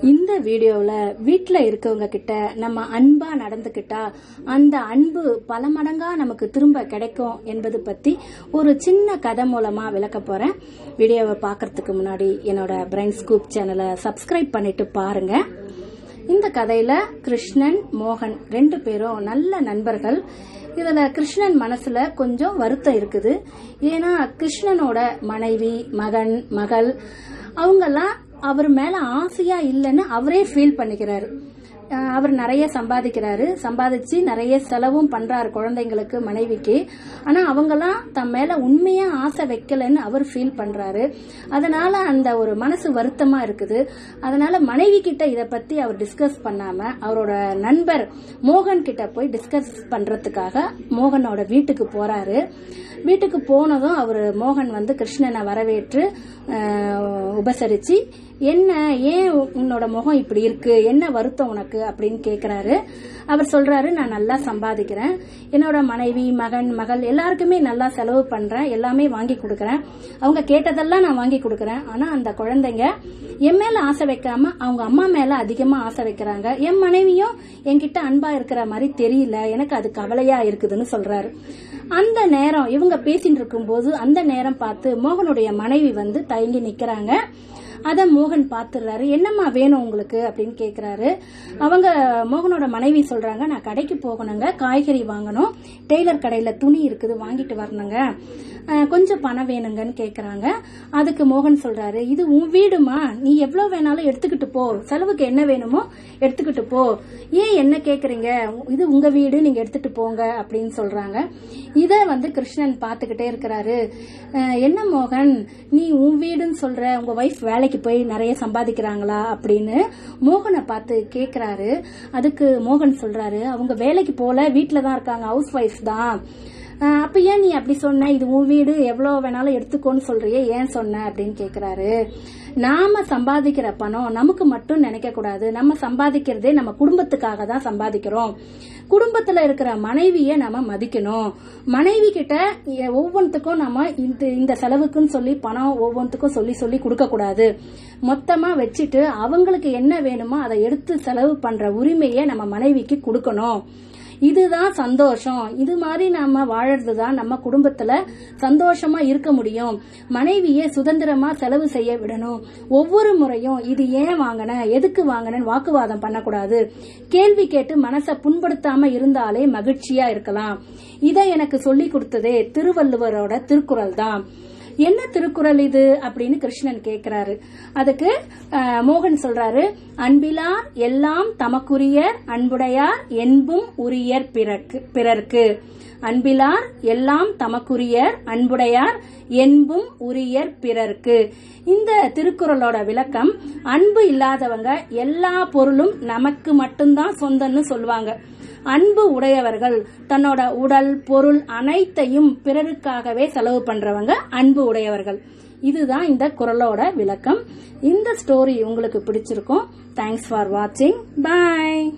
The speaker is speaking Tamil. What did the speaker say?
இந்த வீடியோவில் வீட்டில் இருக்கவங்க கிட்ட நம்ம அன்பாக நடந்துக்கிட்டா அந்த அன்பு பல மடங்காக நமக்கு திரும்ப கிடைக்கும் என்பது பற்றி ஒரு சின்ன கதை மூலமாக விளக்க போகிறேன் வீடியோவை பார்க்கறதுக்கு முன்னாடி என்னோட பிரைன் ஸ்கூப் சேனலை சப்ஸ்கிரைப் பண்ணிட்டு பாருங்க. இந்த கதையில கிருஷ்ணன் மோகன் ரெண்டு பேரும் நல்ல நண்பர்கள். இதுல கிருஷ்ணன் மனசுல கொஞ்சம் வருத்தம் இருக்குது. ஏன்னா கிருஷ்ணனோட மனைவி மகன் மகள் அவங்கெல்லாம் அவர் மேல ஆசையா இல்லைன்னு அவரே ஃபீல் பண்ணிக்கிறாரு. அவர் நிறைய சம்பாதிக்கிறாரு. சம்பாதிச்சு நிறைய செலவும் பண்றாரு குழந்தைங்களுக்கு மனைவிக்கு. ஆனா அவங்கெல்லாம் தம் மேல உண்மையா ஆசை வைக்கலன்னு அவர் ஃபீல் பண்றாரு. அதனால அந்த ஒரு மனசு வருத்தமா இருக்குது. அதனால மனைவி கிட்ட இதை பத்தி அவர் டிஸ்கஸ் பண்ணாம அவரோட நண்பர் மோகன் கிட்ட போய் டிஸ்கஸ் பண்றதுக்காக மோகனோட வீட்டுக்கு போறாரு. வீட்டுக்கு போனதும் அவர் மோகன் வந்து கிருஷ்ணனை வரவேற்று உபசரிச்சு என்ன ஏன் உன்னோட முகம் இப்படி இருக்கு? என்ன வருத்தம் உனக்கு? அப்படின்னு கேட்குறாரு அவர் சொல்றாரு நான் நல்லா சம்பாதிக்கிறேன். என்னோட மனைவி மகன் மகள் எல்லாருக்குமே நல்லா செலவு பண்றேன். எல்லாமே வாங்கி கொடுக்குறேன். அவங்க கேட்டதெல்லாம் நான் வாங்கி கொடுக்குறேன். ஆனா அந்த குழந்தைங்க என் மேல ஆசை வைக்காம அவங்க அம்மா மேல அதிகமா ஆசை வைக்கிறாங்க. என் மனைவியும் என்கிட்ட அன்பா இருக்கிற மாதிரி தெரியல. எனக்கு அது கவலையா இருக்குதுன்னு சொல்றாரு. அந்த நேரம் இவங்க பேசிட்டு இருக்கும்போது அந்த நேரம் பார்த்து மோகனுடைய மனைவி வந்து தயங்கி நிக்கிறாங்க. அதை மோகன் பார்த்துடுறாரு என்னம்மா வேணும் உங்களுக்கு? அப்படின்னு கேட்குறாரு அவங்க மோகனோட மனைவி சொல்கிறாங்க நான் கடைக்கு போகணுங்க. காய்கறி வாங்கணும். டெய்லர் கடையில் துணி இருக்குது வாங்கிட்டு வரணுங்க. கொஞ்சம் பணம் வேணுங்கன்னு கேட்குறாங்க அதுக்கு மோகன் சொல்கிறாரு இது உன் வீடுமா? நீ எவ்வளோ வேணாலும் எடுத்துக்கிட்டு போ. செலவுக்கு என்ன வேணுமோ எடுத்துக்கிட்டு போ. ஏன் என்ன கேட்குறீங்க இது உங்கள் வீடு நீங்கள் எடுத்துகிட்டு போங்க அப்படின்னு சொல்கிறாங்க இதை வந்து கிருஷ்ணன் பார்த்துக்கிட்டே இருக்கிறாரு. என்ன மோகன்? நீ உன் வீடுன்னு சொல்கிற உங்கள் ஒய்ஃப் வேலைக்கு போய் நிறைய சம்பாதிக்கிறாங்களா? அப்படின்னு மோகனை பார்த்து கேட்குறாரு அதுக்கு மோகன் சொல்கிறாரு அவங்க வேலைக்கு போகல வீட்டில் தான் இருக்காங்க ஹவுஸ் ஒய்ஃப் தான். அப்ப ஏன் நீ அப்படி சொன்ன? இது உன் வீடு எவ்வளவு வேணாலும் எடுத்துக்கோன்னு சொல்றியே ஏன் சொன்ன அப்படின்னு கேக்குறாரு. நாம சம்பாதிக்கிற பணம் நமக்கு மட்டும் நினைக்க கூடாது. நம்ம சம்பாதிக்கிறதே நம்ம குடும்பத்துக்காக தான் சம்பாதிக்கிறோம். குடும்பத்துல இருக்கிற மனைவிய நம்ம மதிக்கணும். மனைவி கிட்ட ஒவ்வொன்றுத்துக்கும் நம்ம இந்த இந்த செலவுக்குன்னு சொல்லி பணம் ஒவ்வொன்றுத்துக்கும் சொல்லி சொல்லி கொடுக்க கூடாது. மொத்தமா வச்சுட்டு அவங்களுக்கு என்ன வேணுமோ அதை எடுத்து செலவு பண்ற உரிமையை நம்ம மனைவிக்கு கொடுக்கணும். இதுதான் சந்தோஷம். இது மாதிரி நம்ம வாழறது தான் நம்ம குடும்பத்துல சந்தோஷமா இருக்க முடியும். மனைவியை சுதந்திரமா செலவு செய்ய விடணும். ஒவ்வொரு முறையும் இது ஏன் வாங்கின எதுக்கு வாங்கினேன்னு வாக்குவாதம் பண்ணக்கூடாது. கேள்வி கேட்டு மனசை புண்படுத்தாம இருந்தாலே மகிழ்ச்சியா இருக்கலாம். இதை எனக்கு சொல்லி கொடுத்ததே திருவள்ளுவரோட திருக்குறள் தான் என்ன திருக்குறள் இது? அப்படின்னு கிருஷ்ணன் கேட்கிறாரு அதுக்கு மோகன் சொல்றாரு அன்பிலார் எல்லாம் தமக்குரியர் அன்புடையார் என்பும் உரியர் பிறர்க்கு அன்பிலார் எல்லாம் தமக்குரியர் அன்புடையார் என்பும் உரியர் பிறர்க்கு. இந்த திருக்குறளோட விளக்கம் அன்பு இல்லாதவங்க எல்லா பொருளும் நமக்கு மட்டும்தான் சொந்தம்னு சொல்லுவாங்க. அன்பு உடையவர்கள். தன்னோட உடல் பொருள் அனைத்தையும் பிறருக்காகவே செலவு பண்றவங்க அன்பு உடையவர்கள். இதுதான் இந்த குரலோட விளக்கம். இந்த ஸ்டோரி உங்களுக்கு பிடிச்சிருக்கும். தேங்க்ஸ் ஃபார் வாட்சிங் பை